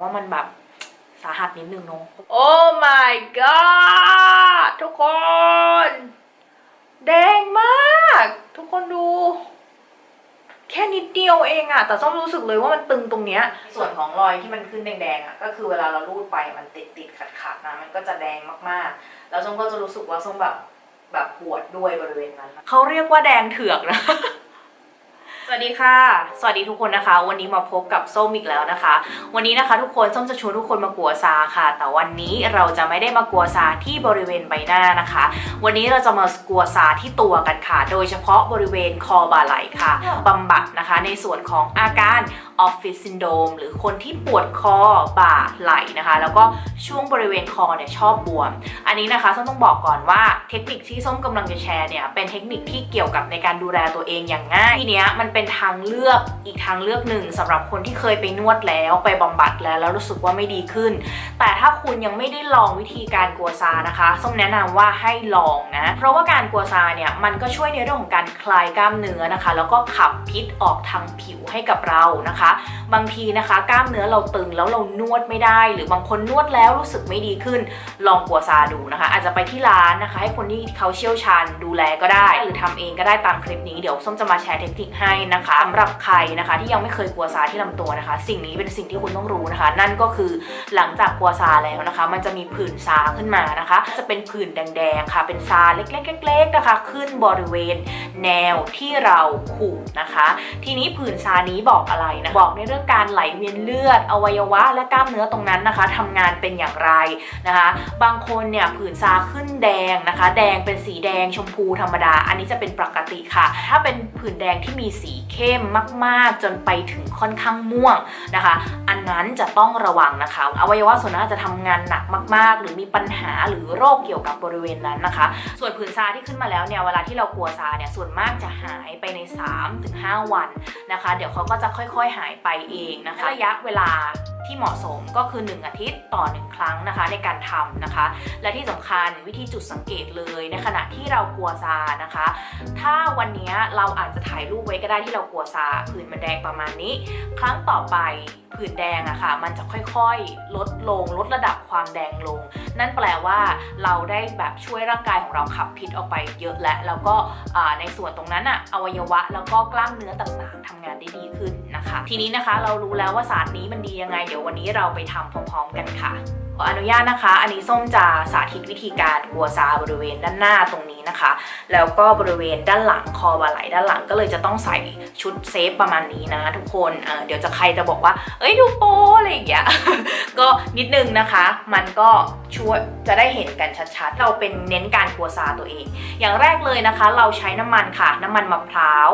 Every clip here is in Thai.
ว่ามันแบบสาหัสนิดนึงเนอะโอ้ my god ทุกคน แดงมาก ทุกคนดู แค่นิดเดียวเองอะแต่ส้มรู้สึกเลยว่ามันตึงตรงเนี้ย ส่วนของรอยที่มันขึ้นแดงๆอะก็คือเวลาเราลูดไปมันติดติดขัดขัดๆนะ มันก็จะแดงมากๆ แล้วส้มก็จะรู้สึกว่าส้มแบบแบบปวดด้วยบริเวณนั้นนะเขาเรียกว่าแดงเถือกนะส วัสดีค่ะ สวัสดีทุกคนนะคะ วันนี้มาพบกับส้มอีกแล้วนะคะ วันนี้นะคะทุกคนส้มจะชวนทุกคนมากัวซาค่ะ แต่วันนี้เราจะไม่ได้มากัวซาที่บริเวณใบหน้านะคะ วันนี้เราจะมากัวซาที่ตัวกันค่ะ โดยเฉพาะบริเวณคอบ่าไหล่ค่ะบำบัดนะคะ ในส่วนของอาการออฟฟิศซินโดมหรือคนที่ปวดคอบ่าไหล่นะคะ แล้วก็ช่วงบริเวณคอเนี่ยชอบบวม อันนี้นะคะส้มต้องบอกก่อนว่าเทคนิคที่ส้มกำลังจะแชร์เนี่ยเป็นเทคนิคที่เกี่ยวกับในการดูแลตัวเองอย่างง่าย ทีเนี้ยมันเป็นทางเลือกอีกทางเลือกหนึ่งสำหรับคนที่เคยไปนวดแล้วไปบำบัดแล้วแล้วรู้สึกว่าไม่ดีขึ้น แต่ถ้าคุณยังไม่ได้ลองวิธีการกัวซานะคะส้มแนะนำว่าให้ลองนะเพราะว่าการกัวซาเนี่ยมันก็ช่วยในเรื่องของการคลายกล้ามเนื้อนะคะ แล้วก็ขับพิษออกทางผิวให้กับเรานะคะบางทีนะคะกล้ามเนื้อเราตึงแล้วเรานวดไม่ได้ หรือบางคนนวดแล้วรู้สึกไม่ดีขึ้น ลองกัวซาดูนะคะ อาจจะไปที่ร้านนะคะ ให้คนที่เขาเชี่ยวชาญดูแลก็ได้ หรือทำเองก็ได้ตามคลิปนี้เดี๋ยวส้มจะมาแชร์เทคนิคให้นะคะสำหรับใครนะคะ ที่ยังไม่เคยกัวซาที่ลำตัวนะคะ สิ่งนี้เป็นสิ่งที่คุณต้องรู้นะคะ นั่นก็คือหลังจากกัวซาแล้วนะคะ มันจะมีผื่นซาขึ้นมานะคะ จะเป็นผื่นแดงๆค่ะ เป็นซาเล็กๆๆนะคะ ขึ้นบริเวณแนวที่เราขูดนะคะ ทีนี้ผื่นซานี้บอกอะไรนะบอกในเรื่องการไหลเวียนเลือด อวัยวะ และกล้ามเนื้อตรงนั้นนะคะทำงานเป็นอย่างไรนะคะ บางคนเนี่ยผื่นซาขึ้นแดงนะคะ แดงเป็นสีแดงชมพูธรรมดา อันนี้จะเป็นปกติค่ะ ถ้าเป็นผื่นแดงที่มีสีเข้มมาก ๆ จนไปถึงค่อนข้างม่วงนะคะ อันนั้นจะต้องระวังนะคะ อวัยวะส่วนนั้นอาจะทำงานหนักมาก ๆ หรือมีปัญหาหรือโรคเกี่ยวกับบริเวณนั้นนะคะ ส่วนผื่นซาที่ขึ้นมาแล้วเนี่ยเวลาที่เรากลัวซาเนี่ยส่วนมากจะหายไปใน 3-5 วันนะคะ เดี๋ยวเขาก็จะค่อย ๆ หายไปเองนะคะระยะเวลาที่เหมาะสมก็คือ 1 อาทิตย์ต่อ 1 ครั้งนะคะในการทำนะคะ และที่สำคัญวิธีจุดสังเกตเลยในขณะที่เรากลัวซานะคะ ถ้าวันนี้เราอาจจะถ่ายรูปไว้ก็ได้ที่เรากลัวซาผื่นมันแดงประมาณนี้ ครั้งต่อไปผื่นแดงอะค่ะมันจะค่อยๆ ลดลงลดระดับความแดงลง นั่นแปลว่าเราได้แบบช่วยร่างกายของเราขับพิษออกไปเยอะแล้วแล้วก็อ่าในส่วนตรงนั้นอะอวัยวะแล้วก็กล้ามเนื้อต่างๆทำงานได้ดีขึ้นนะคะทีนี้นะคะ เรารู้แล้วว่าศาสตร์นี้มันดียังไง เดี๋ยววันนี้เราไปทำพร้อมๆกันค่ะ ขออนุญาตนะคะ อันนี้ส้มจะสาธิตวิธีการกัวซาบริเวณด้านหน้าตรงนี้นะคะ แล้วก็บริเวณด้านหลังคอบาไหลด้านหลังก็เลยจะต้องใส่ชุดเซฟประมาณนี้นะ ทุกคนเเดี๋ยวจะใครจะบอกว่า เอ้ยดูโป๊อะไรอย่างเงี้ย ก็นิดนึงนะคะ มันก็ช่วยจะได้เห็นกันชัดๆ เราเป็นเน้นการกัวซาตัวเอง อย่างแรกเลยนะคะ เราใช้น้ำมันค่ะ น้ำมันมะพร้าว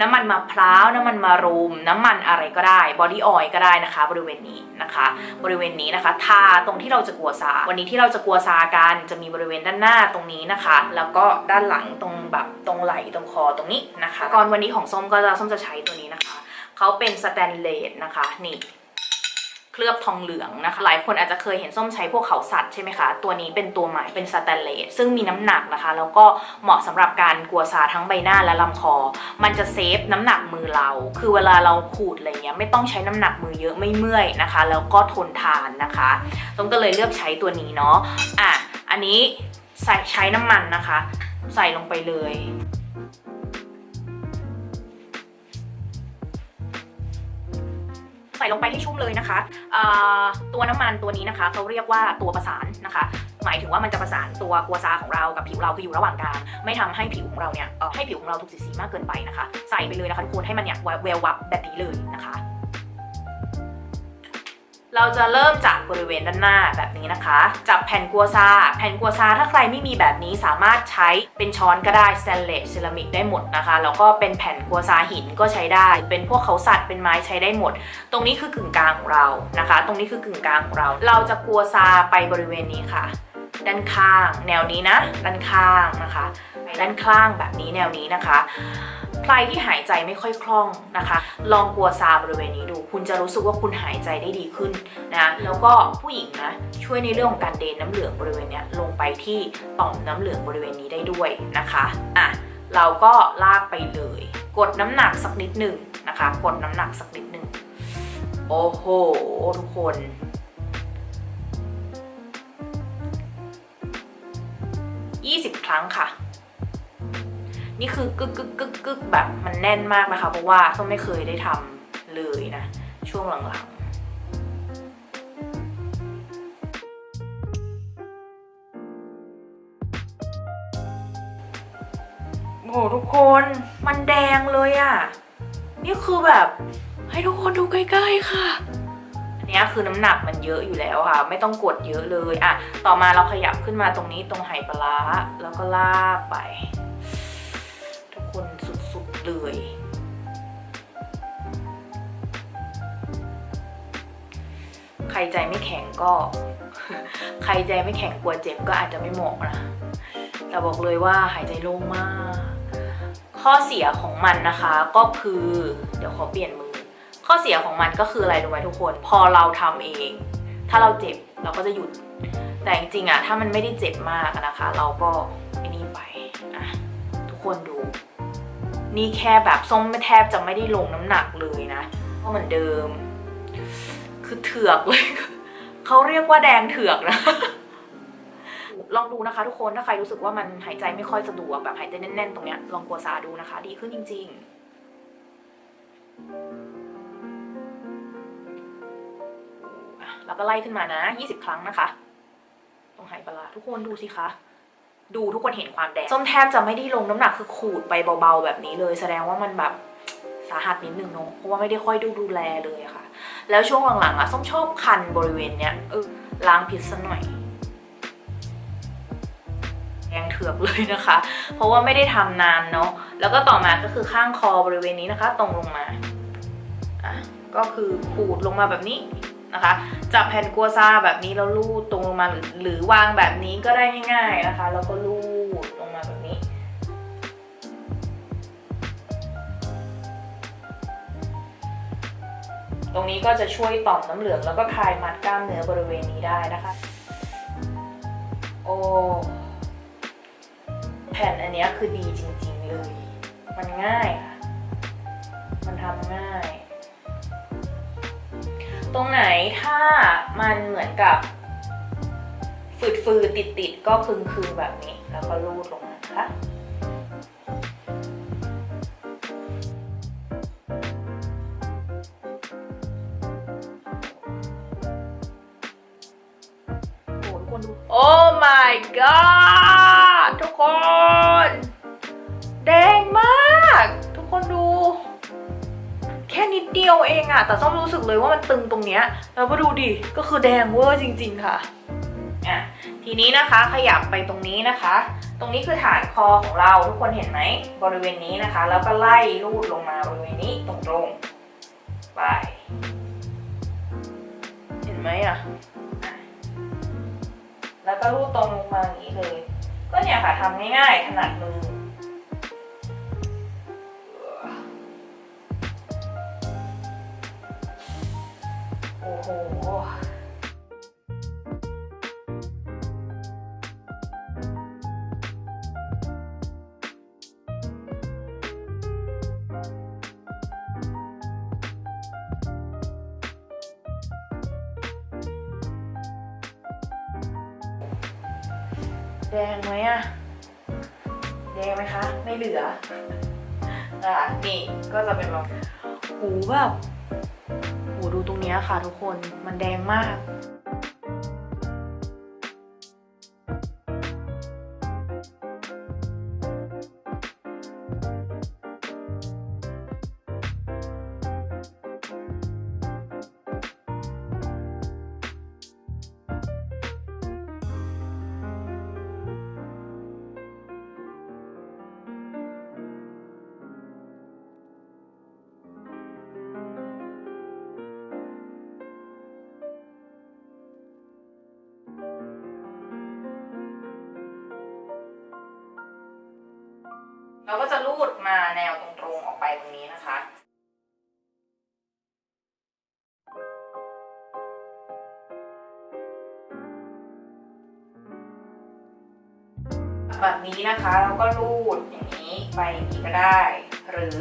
น้ำมันมะพร้าว น้ำมันมะรูมน้ำมันอะไรก็ได้ บอดี้ออยล์ก็ได้นะคะ บริเวณนี้นะคะ บริเวณนี้นะคะ ทาตรงที่เราจะกัวซา วันนี้ที่เราจะกัวซากันจะมีบริเวณด้านหน้าตรงนี้นะคะ แล้วก็ด้านหลังตรงแบบตรงไหล่ตรงคอตรงนี้นะคะก่อนวันนี้ของส้มก็จะส้มจะใช้ตัวนี้นะคะเขาเป็นสแตนเลสนะคะนี่ เคลือบทองเหลืองนะคะ หลายคนอาจจะเคยเห็นส้มใช้พวกเขาสัตว์ใช่ไหมคะ ตัวนี้เป็นตัวใหม่เป็นสแตนเลสซึ่งมีน้ำหนักนะคะ แล้วก็เหมาะสำหรับการกัวซาทั้งใบหน้าและลำคอ มันจะเซฟน้ำหนักมือเรา คือเวลาเราขูดอะไรเงี้ยไม่ต้องใช้น้ำหนักมือเยอะไม่เมื่อยนะคะ แล้วก็ทนทานนะคะส้มก็เลยเลือกใช้ตัวนี้เนาะอะอันนี้ใส่ใช้น้ำมันนะคะ ใส่ลงไปเลย ส่ลงไปให้ชุ่มเลยนะคะตัวน้ำมันตัวนี้นะคะเขาเรียกว่าตัวประสานนะคะ หมายถึงว่ามันจะประสานตัวกัวซาของเรากับผิวเราคืออยู่ระหว่างกลางไม่ทำให้ผิวของเราเนี่ยให้ผิวของเราถูกสีสีมากเกินไปนะคะ ใส่ไปเลยนะคะทุกคนให้มันเนี่ยเวลวับแบบนี้เลยนะคะ เราจะเริ่มจากบริเวณด้านหน้าแบบนี้นะคะ จับแผ่นกัวซา แผ่นกัวซาถ้าใครไม่มีแบบนี้สามารถใช้เป็นช้อนก็ได้สแตนเลสเซรามิกได้หมดนะคะ แล้วก็เป็นแผ่นกัวซาหินก็ใช้ได้ เป็นพวกเขาสัตว์เป็นไม้ใช้ได้หมด ตรงนี้คือกึ่งกลางของเรานะคะ ตรงนี้คือกึ่งกลางของเรา เราจะกัวซาไปบริเวณนี้ค่ะ ด้านข้าง แนวนี้นะ ด้านข้างนะคะ ด้านข้างแบบนี้แนวนี้นะคะ ใครที่หายใจไม่ค่อยคล่องนะคะ ลองกัวซาบริเวณนี้ดู คุณจะรู้สึกว่าคุณหายใจได้ดีขึ้นนะแล้วก็ผู้หญิงนะช่วยในเรื่องของการเดนน้ำเหลืองบริเวณนี้ลงไปที่ต่อมน้ำเหลืองบริเวณนี้ได้ด้วยนะคะอะเราก็ลากไปเลย กดน้ำหนักสักนิดหนึ่งนะคะ กดน้ำหนักสักนิดหนึ่งโอ้โหทุกคน20 ครั้งค่ะ นี่คือกึกกึกกึกกึกแบบมันแน่นมากนะคะ เพราะว่าส้มไม่เคยได้ทำเลยนะ ช่วงหลังๆ โอ้โหทุกคนมันแดงเลยอะ่ะ นี่คือแบบให้ทุกคนดูใกล้ๆค่ะอันนี้คือน้ำหนักมันเยอะอยู่แล้วค่ะ ไม่ต้องกดเยอะเลยอะต่อมาเราขยับขึ้นมาตรงนี้ตรงไหปลาร้าแล้วก็ลากไป เลย ใครใจไม่แข็งก็ ใครใจไม่แข็งกลัวเจ็บก็อาจจะไม่เหมาะนะแต่บอกเลยว่าหายใจโล่งมาก ข้อเสียของมันนะคะก็คือ เดี๋ยวขอเปลี่ยนมือ ข้อเสียของมันก็คืออะไรรู้ไหมทุกคน พอเราทำเอง ถ้าเราเจ็บเราก็จะหยุด แต่จริงๆอะถ้ามันไม่ได้เจ็บมากนะคะ เราก็ไอ้นี่ไปอะทุกคนดู นี่แค่แบบส้มไม่แทบจะไม่ได้ลงน้ำหนักเลยนะเพราะเหมือนเดิม คือเถือกเลยเขาเรียกว่าแดงเถือกนะลองดูนะคะทุกคนถ้าใครรู้สึกว่ามันหายใจไม่ค่อยสะดวกแบบหายใจแน่นๆ ตรงเนี้ยลองกัวซาดูนะคะ ดีขึ้นจริง ๆ แล้วก็ไล่ขึ้นมานะ 20 ครั้งนะคะ ตรงไหปลาร้าทุกคนดูสิคะ ดูทุกคนเห็นความแดงส้มแทบจะไม่ได้ลงน้ำหนักคือขูดไปเบาๆแบบนี้เลย แสดงว่ามันแบบสาหัสนิดนึงเนอะเพราะว่าไม่ได้ค่อยดูดูแลเลยอะค่ะ แล้วช่วงหลังๆอะส้มชอบคันบริเวณเนี้ยเออล้างพิษซะหน่อยแดงเถือกเลยนะคะ เพราะว่าไม่ได้ทำนานเนาะ แล้วก็ต่อมาก็คือข้างคอบริเวณนี้นะคะ ตรงลงมา อะ ก็คือขูดลงมาแบบนี้ นะคะ จับแผ่นกัวซาแบบนี้แล้วลูดตรงลงมาหรือหรือวางแบบนี้ก็ได้ง่าย ๆนะคะ แล้วก็ลูดลงมาแบบนี้ ตรงนี้ก็จะช่วยต่อมน้ำเหลืองแล้วก็คลายมัดกล้ามเนื้อบริเวณนี้ได้นะคะ โอ้แผ่นอันนี้คือดีจริงๆเลย มันง่ายค่ะ มันทำง่าย ตรงไหนถ้ามันเหมือนกับ ฝืดๆติดๆก็คึงๆแบบนี้ แล้วก็ลูดลงมานะคะโอ้ทุกคนดูโอ้ my god ทุกคน แดงมาก ทุกคนดู นิดเดียวเองอะแต่ส้มรู้สึกเลยว่ามันตึงตรงเนี้ยแล้วมาดูดิก็คือแดงเวอร์จริง ๆ ค่ะอะทีนี้นะคะขยับไปตรงนี้นะคะ ตรงนี้คือฐานคอของเราทุกคนเห็นไหมบริเวณนี้นะคะ แล้วก็ไล่ลูดลงมาบริเวณนี้ตรงๆไปเห็นไหมอะอะแล้วก็ลูดตรงลงมาอย่างนี้เลย ก็เนี่ยค่ะทำง่ายๆถนัดมือ แดงไหมอะแดงไหมคะ ไม่เหลืออะนี่ก็จะเป็นแบบหูแบบหูดูตรงเนี้ยค่ะทุกคนมันแดงมาก เราก็จะลูดมาแนวตรงๆออกไปตรงนี้นะคะ แบบนี้นะคะเราก็ลูดอย่างนี้ไปนี้ก็ได้ หรือ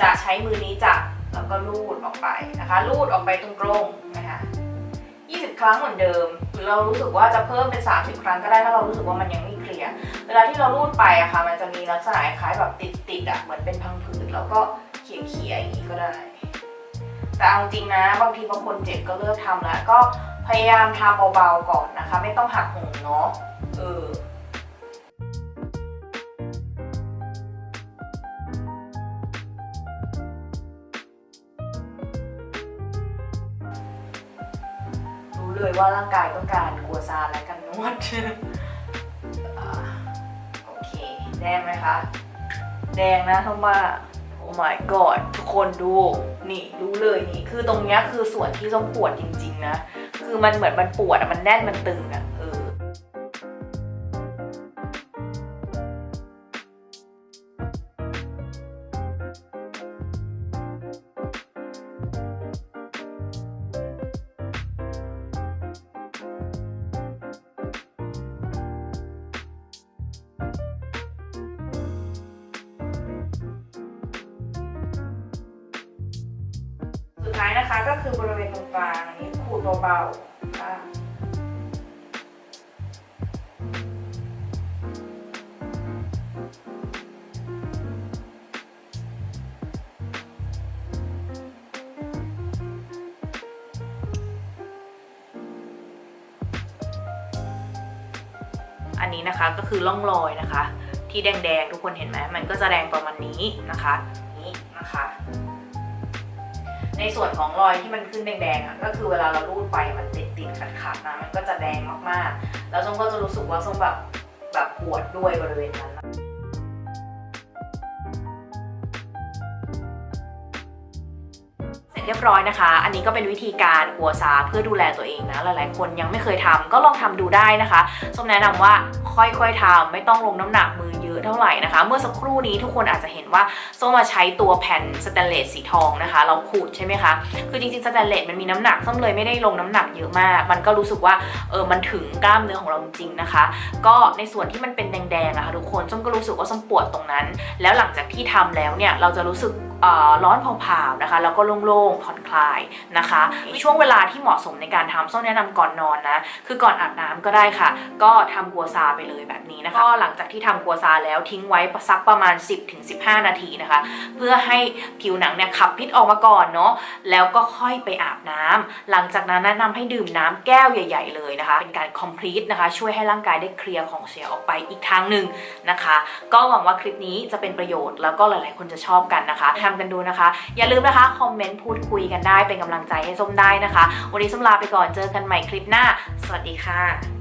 จะใช้มือนี้จับแล้วก็ลูดออกไปนะคะ ลูดออกไปตรงๆนะคะ 20 ครั้งเหมือนเดิม เรารู้สึกว่าจะเพิ่มเป็น 30 ครั้งก็ได้ถ้าเรารู้สึกว่ามันยังไม่เคลียร์ เวลาที่เราลูดไปอะค่ะ มันจะมีลักษณะคล้ายแบบติดติดอะเหมือนเป็นพังผืดแล้วก็เขี่ยๆอย่างนี้ก็ได้ แต่เอาจริงนะ บางทีบางคนเจ็บก็เลิกทำแล้ว ก็พยายามทำเบาๆก่อนนะคะ ไม่ต้องหักโหมเนาะ เออ เลยว่าร่างกายต้องการกัวซาและกันนวดโอเค แดงไหมคะ แดงนะทั้งว่าโอ้ my god ทุกคนดู นี่รู้เลยนี่ คือตรงเนี้ยคือส่วนที่ต้องปวดจริง ๆ นะ คือมันเหมือนมันปวดอะมันแน่นมันตึงอะ ท้ายนะคะก็คือบริเวณตรงกลางนนี้ขูดเบาๆค่ะอันนี้นะคะก็คือร่องรอยนะคะ ที่แดงๆ ทุกคนเห็นไหมมันก็จะแดงประมาณนี้นะคะ นี้นะคะ ในส่วนของรอยที่มันขึ้นแดงๆอะก็คือเวลาเราลูดไปมันติดติดขัดขัดนะมันก็จะแดงมากๆ แล้วส้มก็จะรู้สึกว่าส้มแบบแบบปวดด้วยบริเวณนั้นเสร็จเรียบร้อยนะคะ อันนี้ก็เป็นวิธีการกัวซาเพื่อดูแลตัวเองนะ หลายๆ คนยังไม่เคยทำก็ลองทำดูได้นะคะส้มแนะนำว่าค่อยๆทำไม่ต้องลงน้ำหนักมือเอะเท่าไหร่นะคะ เมื่อสักครู่นี้ทุกคนอาจจะเห็นว่าส้มมาใช้ตัวแผ่นสแตนเลสสีทองนะคะ เราขูดใช่ไหมคะ คือจริงๆสแตนเลสมันมีน้ำหนักส้มเลยไม่ได้ลงน้ำหนักเยอะมาก มันก็รู้สึกว่าเออมันถึงกล้ามเนื้อของเราจริงนะคะ ก็ในส่วนที่มันเป็นแดงๆอะค่ะทุกคนส้มก็รู้สึกว่าส้มปวดตรงนั้น แล้วหลังจากที่ทำแล้วเนี่ยเราจะรู้สึกร้อนเผาๆนะคะแล้วก็โล่งๆผ่อนคลายนะคะช่วงเวลาที่เหมาะสมในการทำส้มแนะนำก่อนนอนนะคือก่อนอาบน้ำก็ได้ค่ะ ก็ทำกัวซาไปเลยแบบนี้นะคะก็หลังจากที่ทำกัวซาแล้วทิ้งไว้สักประมาณ 10-15 นาทีนะคะ เพื่อให้ผิวหนังเนี่ยขับพิษออกมาก่อนเนาะแล้วก็ค่อยไปอาบน้ำหลังจากนั้นแนะนำให้ดื่มน้ำแก้วใหญ่ ๆ เลยนะคะ เป็นการ complete นะคะ ช่วยให้ร่างกายได้เคลียร์ของเสียออกไปอีกทางหนึ่งนะคะ ก็หวังว่าคลิปนี้จะเป็นประโยชน์แล้วก็หลาย ๆ คนจะชอบกันนะคะทำกันดูนะคะ อย่าลืมนะคะคอมเมนต์พูดคุยกันได้เป็นกำลังใจให้ส้มได้นะคะ วันนี้ส้มลาไปก่อนเจอกันใหม่คลิปหน้า สวัสดีค่ะ